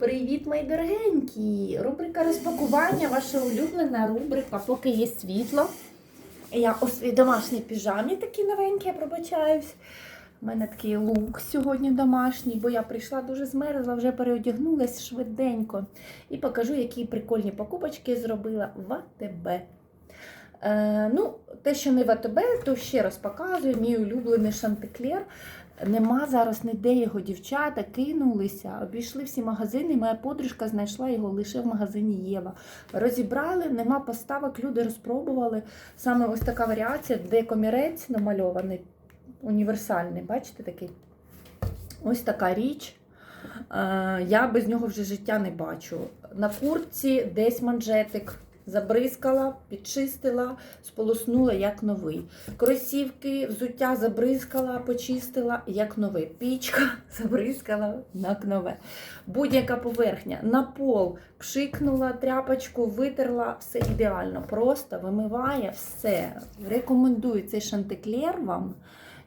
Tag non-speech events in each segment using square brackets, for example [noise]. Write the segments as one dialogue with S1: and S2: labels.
S1: Привіт, мої дорогенькі! Рубрика розпакування, ваша улюблена рубрика, поки є світло. Я у своїй домашній піжамі такі новенькі, я пробачаюсь. У мене такий лук сьогодні домашній, бо я прийшла дуже змерзла, вже переодягнулась швиденько. І покажу, які прикольні покупочки зробила в АТБ. Е, ну, те, що не в АТБ, то ще раз показую. Мій улюблений шантиклер. Нема зараз ніде його дівчата, кинулися, обійшли всі магазини. Моя подружка знайшла його лише в магазині Єва. Розібрали, нема поставок, люди розпробували. Саме ось така варіація, де комірець намальований, універсальний. Бачите такий? Ось така річ. Е, Я без нього вже життя не бачу. На куртці десь манжетик. Забризкала, підчистила, сполоснула як новий. Кросівки, взуття забризкала, почистила як нове. Пічка [laughs] забризкала як нове. Будь-яка поверхня на пол пшикнула, тряпочку, витерла, все ідеально. Просто вимиває все. Рекомендую цей шантиклер вам.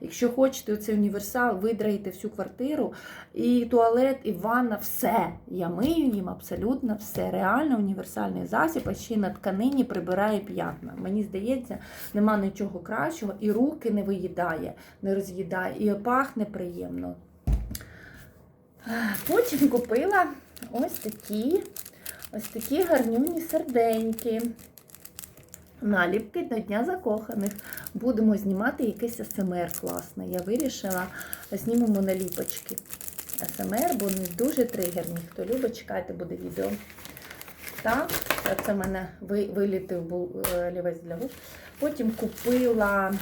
S1: Якщо хочете цей універсал, видраїте всю квартиру, і туалет, і ванна, все. Я мию їм абсолютно все. Реально універсальний засіб, а ще й на тканині прибирає п'ятна. Мені здається, нема нічого кращого, і руки не виїдає, не роз'їдає, і пахне приємно. Потім купила ось такі, ось такі гарнюні серденьки. Наліпки до Дня закоханих. Будемо знімати якийсь СМР класний. Я вирішила, знімемо наліпочки. СМР, бо вони дуже тригерні. Хто любить, чекайте, буде відео. Так, це в мене вилітив е, для губ. Потім купила,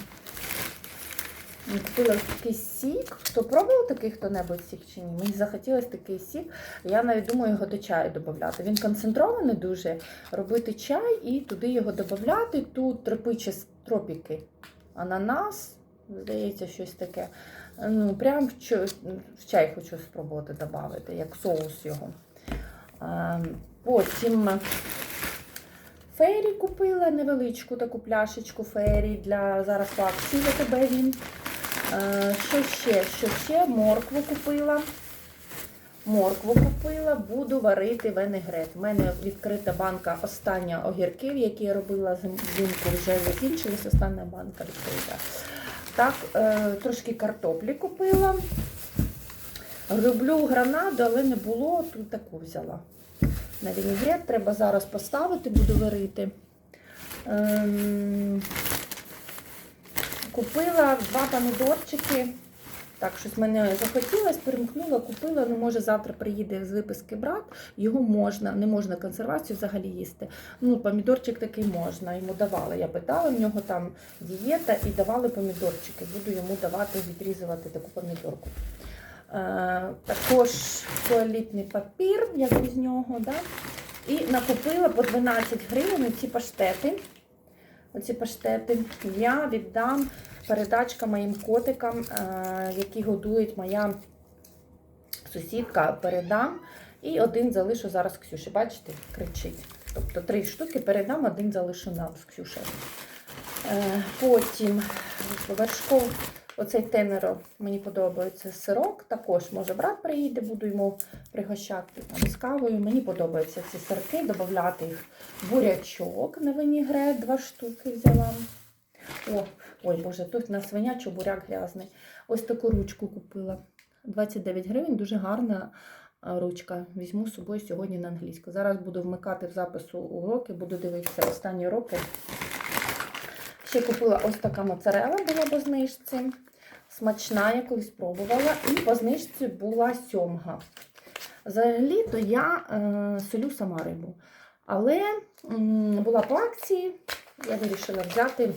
S1: купила такий сік. Хто пробував такий хто-небудь сік чи ні? Мені захотілося такий сік. Я навіть думаю його до чаю додати. Він концентрований дуже. Робити чай і туди його додати. Тут тропичі тропіки. Ананас, здається, щось таке. Ну, прям в чай, хочу спробувати додати, як соус його. Ем, Потім фейрі купила невеличку таку пляшечку фейрі для зараз в акції тебе він. Е, Що ще? Що ще? Моркву купила. Моркву купила, буду варити венегрет. У мене відкрита банка остання огірків, які я робила взимку, вже закінчилась, остання банка відкрита. Так, е, трошки картоплі купила. Роблю гранаду, але не було, тут таку взяла. На вінігрет треба зараз поставити, буду варити. Купила два помідорчики. Так, щось мене захотілося, перемкнула, купила. Ну, може, завтра приїде з виписки брат. Його можна, не можна консервацію взагалі їсти. Ну, помідорчик такий можна. Йому давали. Я питала, в нього там дієта і давали помідорчики. Буду йому давати, відрізувати таку помідорку. Е, також туалетний папір, як без нього. Да? І накупила по 12 гривень ці паштети. Оці паштети я віддам передачка моїм котикам, е, які годують моя сусідка, передам. І один залишу зараз Ксюші. Бачите, кричить. Тобто три штуки передам, один залишу нам з Ксюшею. Потім вершков, оцей тенеро, мені подобається сирок. Також може брат приїде, буду йому пригощати там, з кавою. Мені подобаються ці сирки, додати їх бурячок на винігрет, два штуки взяла. О, ой, боже, тут на свинячу буряк грязний. Ось таку ручку купила. 29 гривень, дуже гарна ручка. Візьму з собою сьогодні на англійську. Зараз буду вмикати в запису уроки, буду дивитися останні уроки. Ще купила ось така моцарела була по знижці. Смачна, я колись пробувала. І по знижці була сьомга. Взагалі, то я е, солю сама рибу. Але м, була по акції, я вирішила взяти.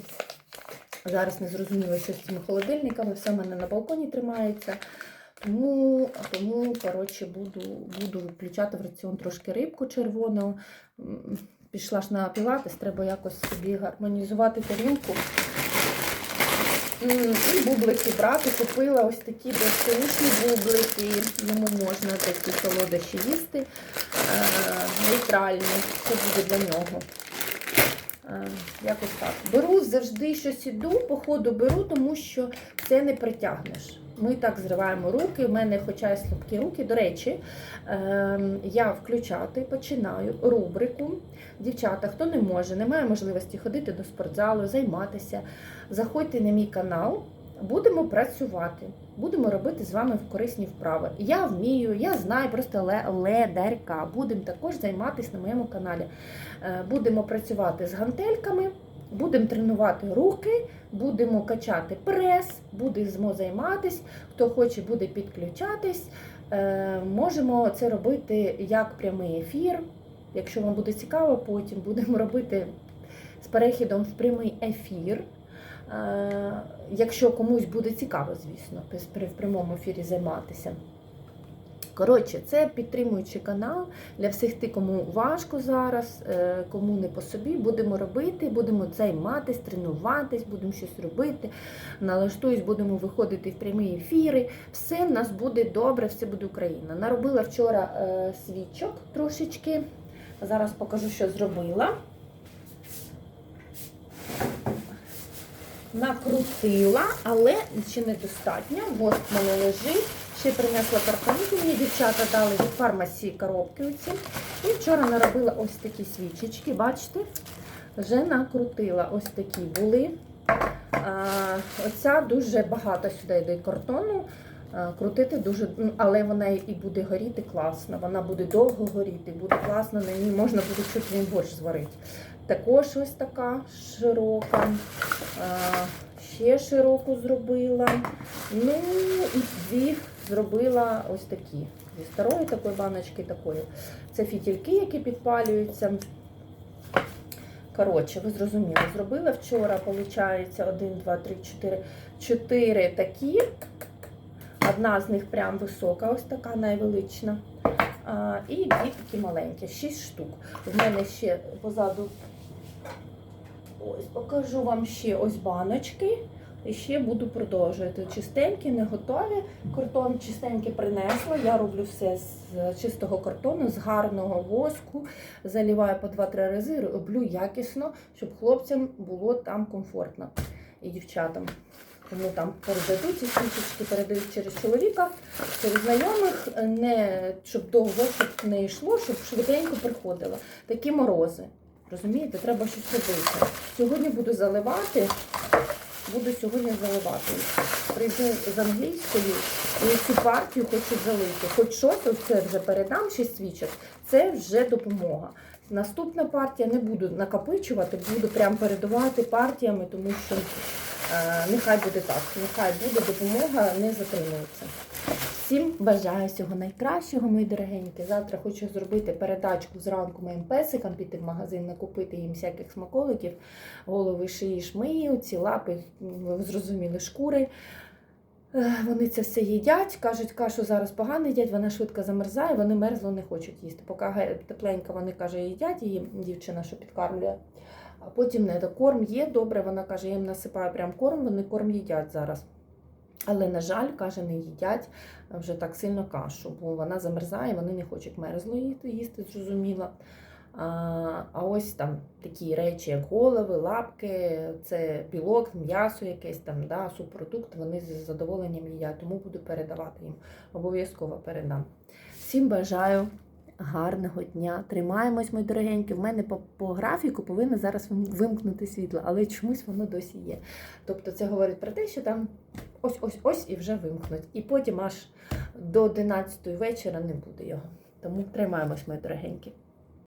S1: Зараз не зрозуміло, що з цими холодильниками, все в мене на балконі тримається. Тому, тому коротше, буду, буду включати в раціон трошки рибку червону. Пішла ж на пілатес, треба якось собі гармонізувати тарілку. І бублики брати. Купила ось такі безсолушні бублики. Йому можна такі солодощі їсти. Е, нейтральні. Це буде для нього. Е, Якось так. Беру завжди щось іду, по ходу беру, тому що це не притягнеш. Ми так зриваємо руки. У мене, хоча й слабкі руки. До речі, ем, я включати починаю рубрику. Дівчата, хто не може, не має можливості ходити до спортзалу, займатися, заходьте на мій канал. Будемо працювати, будемо робити з вами корисні вправи. Я вмію, я знаю просто ле- ледерка. Будемо також займатися на моєму каналі. Е, Будемо працювати з гантельками, будемо тренувати руки, будемо качати прес, будемо займатися. Хто хоче, буде підключатись. Е, Можемо це робити як прямий ефір. Якщо вам буде цікаво, потім будемо робити з перехідом в прямий ефір. Е, Якщо комусь буде цікаво, звісно, в прямому ефірі займатися. Коротше, це підтримуючий канал для всіх тих, кому важко зараз, е, кому не по собі. Будемо робити, будемо займатися, тренуватись, будемо щось робити. Налаштуюсь, будемо виходити в прямі ефіри. Все в нас буде добре, все буде Україна. Наробила вчора е, свічок трошечки. Зараз покажу, що зробила. Накрутила, але ще недостатньо. Воск в мене лежить. Ще принесла картонки. Мені дівчата дали від фармасі коробки оці. І вчора наробила ось такі свічечки. Бачите? Вже накрутила. Ось такі були. Оця дуже багато сюди йде картону. Крутити дуже, ну, але вона і буде горіти класно. Вона буде довго горіти, буде класно, на ній можна буде чуть він борщ зварити. Також ось така широка. Ще широку зробила. Ну і дві зробила ось такі. Зі старої такої баночки такої. Це фітільки, які підпалюються. Коротше, ви зрозуміли, зробила вчора, виходить, 1, 2, 3, 4, 4 такі. Одна з них прям висока, ось така найвелична. А, і дві такі маленькі, 6 штук. В мене ще позаду ось покажу вам ще ось баночки. І ще буду продовжувати. Чистенькі, не готові. Картон чистенький принесла. Я роблю все з чистого картону, з гарного воску. Заліваю по 2-3 рази, роблю якісно, щоб хлопцям було там комфортно і дівчатам. Тому там передадуть ці свічечки, передають через чоловіка, через знайомих, не щоб довго щоб не йшло, щоб швиденько приходило. Такі морози. Розумієте, треба щось робити. Сьогодні буду заливати. Буду сьогодні заливати. Прийду з англійської і цю партію хочу залити. Хоч щось, ось це вже передам 6 свічок, це вже допомога. Наступна партія не буду накопичувати, буду прям передавати партіями, тому що е, нехай буде так, нехай буде допомога, не затримується. Всім бажаю всього найкращого, мої дорогенькі. Завтра хочу зробити передачку зранку моїм песикам, піти в магазин, накупити їм всяких смаколиків, голови, шиї, шмиї, ці лапи, зрозуміли, шкури. Е, Вони це все їдять, кажуть, кашу зараз погано їдять, вона швидко замерзає, вони мерзло не хочуть їсти. Поки тепленько вони каже, їдять її дівчина, що підкармлює. А потім не до корм є добре. Вона каже, я їм насипаю прям корм, вони корм їдять зараз. Але, на жаль, каже, не їдять вже так сильно кашу, бо вона замерзає, вони не хочуть мерзло їсти, їсти зрозуміло. А, а ось там такі речі, як голови, лапки, це білок, м'ясо якесь там, да, субпродукт, вони з задоволенням їдять, тому буду передавати їм. Обов'язково передам. Всім бажаю гарного дня. Тримаємось, мої дорогенькі. В мене по, по графіку повинно зараз вимкнути світло, але чомусь воно досі є. Тобто це говорить про те, що там ось ось ось і вже вимкнуть. І потім аж до 11 вечора не буде його. Тому тримаємось, мої дорогенькі.